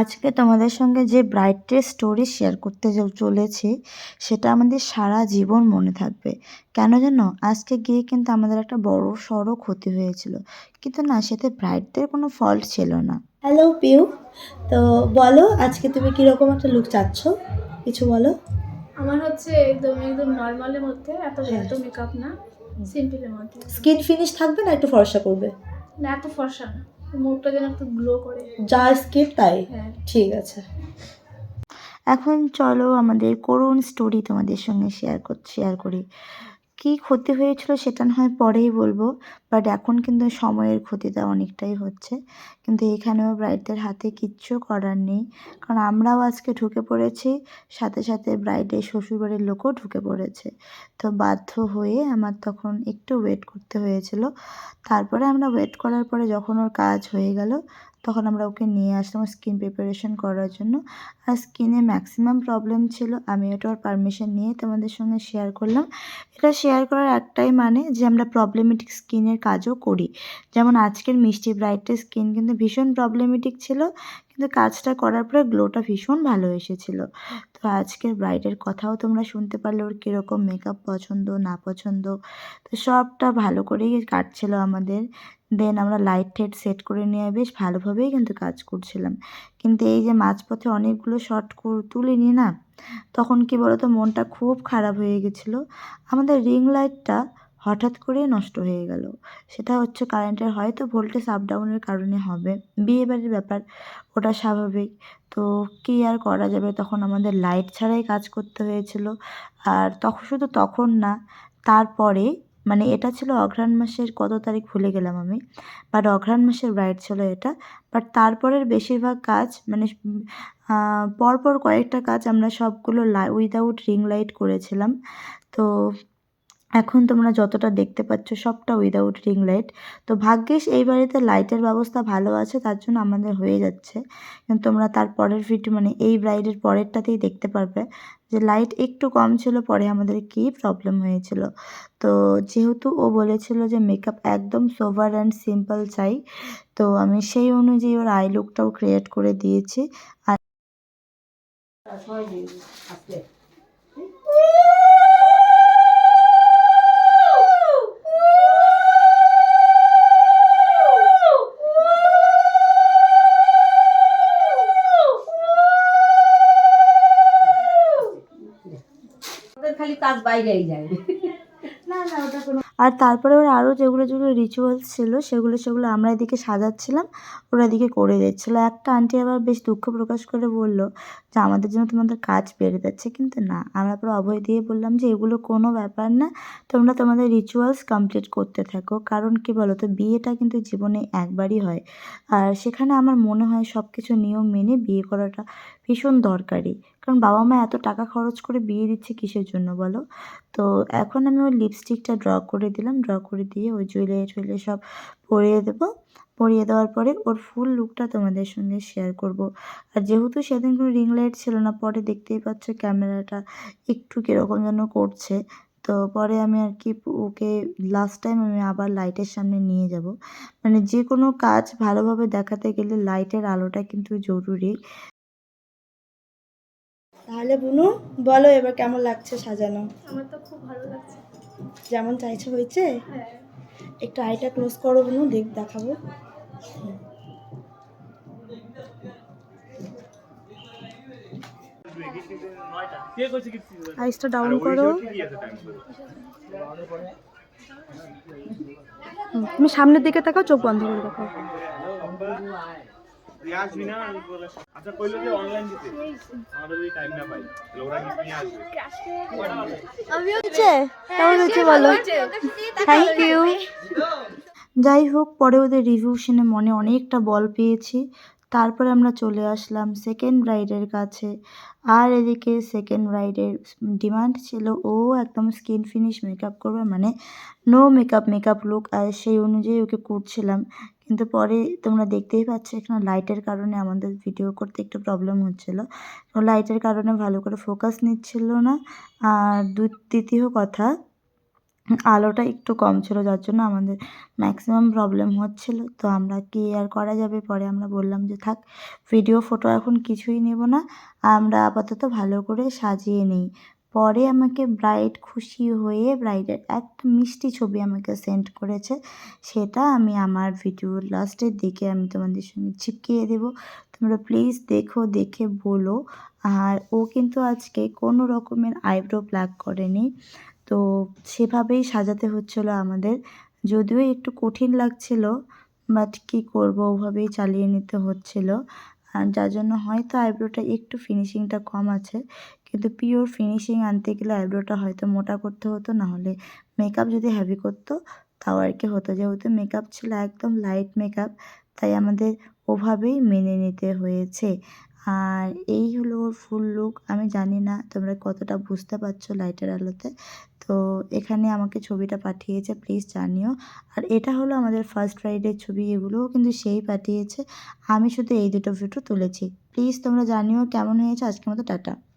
আজকে তোমাদের সঙ্গে যে ব্রাইডের স্টোরি শেয়ার করতে চলেছি সেটা আমাদের সারা জীবন মনে থাকবে। কেন জানো? আজকে গিয়ে কিন্তু আমাদের একটা বড় সড়ো ক্ষতি হয়েছিল। কিন্তু না সেতে ব্রাইটদের কোনো ফল্ট ছিল না। হ্যালো পিউ তো বলো আজকে তুমি কীরকম একটা লুক চাচ্ছ? কিছু বলো। আমার হচ্ছে একদম একদম নর্মালের মধ্যে এত। এত মেকআপ না সিম্পলের মধ্যে। স্কিন ফিনিশ থাকবে না একটু ফর্সা করবে? না এত ফর্সা না। মুখটা যেন একটু গ্লো করে। যা স্কিপ তাই? হ্যাঁ। ঠিক আছে। এখন চলো আমাদের করুণ স্টোরি তোমাদের সঙ্গে শেয়ার শেয়ার করি। কী ক্ষতি হয়েছিল সেটা না হয় পরেই বলব বাট এখন কিন্তু সময়ের ক্ষতিটা অনেকটাই হচ্ছে। কিন্তু এখানেও ব্রাইডদের হাতে কিচ্ছু করার নেই। কারণ আমরাও আজকে ঢুকে পড়েছি, সাথে সাথে ব্রাইডের শ্বশুরবাড়ির লোকও ঢুকে পড়েছে। তো বাধ্য হয়ে আমার তখন একটু ওয়েট করতে হয়েছিল। তারপরে আমরা ওয়েট করার পরে যখন ওর কাজ হয়ে গেল তখন আমরা ওকে নিয়ে আসলাম স্কিন প্রিপারেশন করার জন্য। আর স্কিনে ম্যাক্সিমাম প্রবলেম ছিল, আমি ওটার পারমিশন নিয়ে তোমাদের সঙ্গে শেয়ার করলাম। এটা শেয়ার করার একটাই মানে যে আমরা প্রবলেমেটিক স্কিনের কাজও করি। যেমন আজকের মিষ্টি ব্রাইটের স্কিন কিন্তু ভীষণ প্রবলেমেটিক ছিল, কিন্তু কাজটা করার পরে গ্লোটা ভীষণ ভালো এসেছিল। তো আজকের ব্রাইডের কথাও তোমরা শুনতে পারলে, ওর কীরকম মেকআপ পছন্দ, না পছন্দ। তো সবটা ভালো করেই কাটছিল আমাদের। দেন আমরা লাইট টেট সেট করে নিয়ে বেশ ভালোভাবেই কিন্তু কাজ করছিলাম। কিন্তু এই যে মাঝপথে অনেকগুলো শর্ট তুলিনি না, তখন কি বলতো, মনটা খুব খারাপ হয়ে গেছিল। আমাদের রিং লাইটটা হঠাৎ করেই নষ্ট হয়ে গেল। সেটা হচ্ছে কারেন্টের হয়তো ভোল্টেজ আপ ডাউনের কারণে হবে। বিয়ে বাড়ির ব্যাপার, ওটা স্বাভাবিক। তো কী আর করা যাবে? তখন আমাদের লাইট ছাড়াই কাজ করতে হয়েছিল। আর তখন শুধু তখন না, তারপরে মানে এটা ছিল অঘ্রাণ মাসের কত তারিখ ভুলে গেলাম আমি বাট অঘ্রাণ মাসের ব্রাইড ছিল এটা বাট তারপরের বেশিরভাগ কাজ মানে পরপর কয়েকটা কাজ আমরা সবগুলো লাই উইদাউট রিং লাইট করেছিলাম, তো এখন তোমরা যতটা দেখতে পাচ্ছ সবটা উইদাউট রিং লাইট তো ভাগ্যিস এই বাড়িতে লাইটের ব্যবস্থা ভালো আছে, তার জন্য আমাদের হয়ে যাচ্ছে। কিন্তু তোমরা তার পরের ভিডিও মানে এই ব্রাইডের পরেরটাতেই দেখতে পারবে যে লাইট একটু কম ছিল, পরে আমাদের কী প্রবলেম হয়েছিল। তো যেহেতু ও বলেছিল যে মেকআপ একদম সোভার অ্যান্ড সিম্পল চাই, তো আমি সেই অনুযায়ী ওর আই লুকটাও ক্রিয়েট করে দিয়েছি। আর কাজ বাইরেই যায়। না না ওটা কোনো আর তারপরে ওর আরও যেগুলো যেগুলো রিচুয়ালস ছিল সেগুলো সেগুলো আমরা এদিকে সাজাচ্ছিলাম ওরা এদিকে করে দিচ্ছিল। একটা আন্টি আবার বেশ দুঃখ প্রকাশ করে বলল যে আমাদের জন্য তোমাদের কাজ বেড়ে যাচ্ছে। কিন্তু না আমরা পুরো অভয় দিয়ে বললাম যে এগুলো কোনো ব্যাপার না তোমরা তোমাদের রিচুয়ালস কমপ্লিট করতে থাকো। কারণ কি বলো তো বিয়েটা কিন্তু জীবনে একবারই হয়। আর সেখানে আমার মনে হয় সব কিছু নিয়ম মেনে বিয়ে করাটা ভীষণ দরকারি। কারণ বাবা মা এত টাকা খরচ করে বিয়ে দিচ্ছে কিসের জন্য বলো? তো এখন আমি ওই লিপস্টিকটা ড্র করে দিলাম ড্র করে দিয়ে ওই জুয়েলারি টুয়েলারি সব পরিয়ে দেবো। পরিয়ে দেওয়ার পরে ওর ফুল লুকটা তোমাদের সঙ্গে শেয়ার করব। আর যেহেতু সেদিন কোনো রিং লাইট ছিল না, পরে দেখতেই পাচ্ছ ক্যামেরাটা একটু কীরকম যেন করছে, তো পরে আমি আর কি ওকে লাস্ট টাইম আমি আবার লাইটের সামনে নিয়ে যাব। মানে যে কোনো কাজ ভালোভাবে দেখাতে গেলে লাইটের আলোটা কিন্তু জরুরি। তাহলে বুনু বলো এবার কেমন লাগছে সাজানো? আমার তো খুব ভালো লাগছে। যেমন চাইছে হয়েছে? হ্যাঁ। একটু আইটা ক্লোজ করো বুনু দেখ দেখাবো। আইসটা ডাউন করো। তুমি সামনের দিকে তাকাও চোখ বন্ধ করে দেখো আচ্ছা যাই হোক, পরে ওদের রিভিউ শুনে মনে অনেকটা বল পেয়েছি। তারপরে আমরা চলে আসলাম সেকেন্ড ব্রাইডের কাছে। আর এদিকে সেকেন্ড ব্রাইডের ডিমান্ড ছিল, ও একদম স্কিন ফিনিশ মেকআপ করবে মানে নো মেকআপ মেকআপ লুক আর সেই অনুযায়ী ওকে করছিলাম। কিন্তু পরে তোমরা দেখতেই পাচ্ছ এখানে লাইটের কারণে আমাদের ভিডিও করতে একটু প্রবলেম হচ্ছিল। লাইটের কারণে ভালো করে ফোকাস নিচ্ছিল না। আর দু তৃতীয় কথা, আলোটা একটু কম ছিল, যার জন্য আমাদের ম্যাক্সিমাম প্রবলেম হচ্ছিল। তো আমরা কি আর করা যাবে? পরে আমরা বললাম যে, থাক ভিডিও ফটো এখন কিছুই নেব না। আমরা আপাতত ভালো করে সাজিয়ে নিই। পরে আমাকে ব্রাইড খুশি হয়ে ব্রাইডের একটা মিষ্টি ছবি আমাকে সেন্ড করেছে। সেটা আমি আমার ভিডিওর লাস্টের দিকে আমি তোমাদের সঙ্গে চিপকিয়ে দেবো। তোমরা প্লিজ দেখো, দেখে বলো। আর ও কিন্তু আজকে কোনো রকমের আইব্রো প্লাগ করেনি। তো সেভাবেই সাজাতে হচ্ছিল আমাদের। যদিও একটু কঠিন লাগছিল বাট কী করব? ওভাবেই চালিয়ে নিতে হচ্ছিল। আর যার জন্য হয়তো আইব্রোটা একটু ফিনিশিংটা কম আছে। কিন্তু পিওর ফিনিশিং আনতে গেলে আইব্রোটা হয়তো মোটা করতে হতো, না হলে মেকআপ যদি হ্যাভি করতো, তাও আর কি হতো। যেহেতু মেকআপ ছিল একদম লাইট মেকআপ তাই আমাদের ওভাবেই মেনে নিতে হয়েছে। আর এই হলো ওর ফুল লুক আমি জানি না তোমরা কতটা বুঝতে পারছ লাইটের আলোতে। তো এখানে আমাকে ছবিটা পাঠিয়েছে প্লিজ জানিও। আর এটা হলো আমাদের ফার্স্ট রাইডের ছবি, এগুলোও কিন্তু সেই পাঠিয়েছে। আমি শুধু এই দুটো ফটো তুলেছি। প্লিজ তোমরা জানিও কেমন হয়েছে। আজকের মতো টাটা।